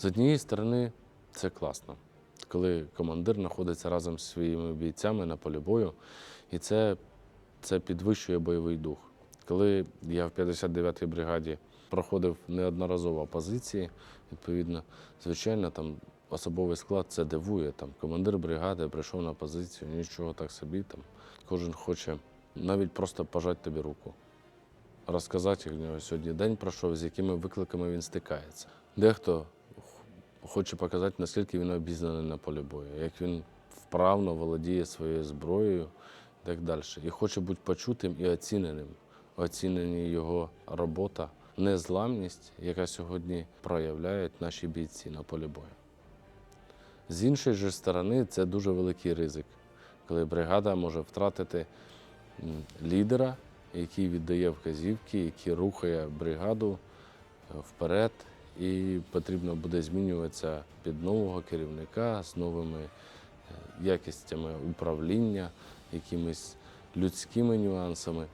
З однієї сторони, це класно, коли командир знаходиться разом зі своїми бійцями на полі бою, і це, це підвищує бойовий дух. Коли я в 59-й бригаді проходив неодноразово позиції, відповідно, звичайно, там особовий склад це дивує. Там командир бригади прийшов на позицію, нічого так собі. Там кожен хоче навіть просто пожати тобі руку, розказати, як в нього сьогодні день пройшов, з якими викликами він стикається. Дехто хоче показати, наскільки він обізнаний на полі бою, як він вправно володіє своєю зброєю і так далі. І хоче бути почутим і оціненим. Оцінені його робота, незламність, яка сьогодні проявляють наші бійці на полі бою. З іншої ж сторони, це дуже великий ризик, коли бригада може втратити лідера, який віддає вказівки, який рухає бригаду е, вперед, і потрібно буде змінюватися під нового керівника з новими е, якістями управління, якимись людськими нюансами.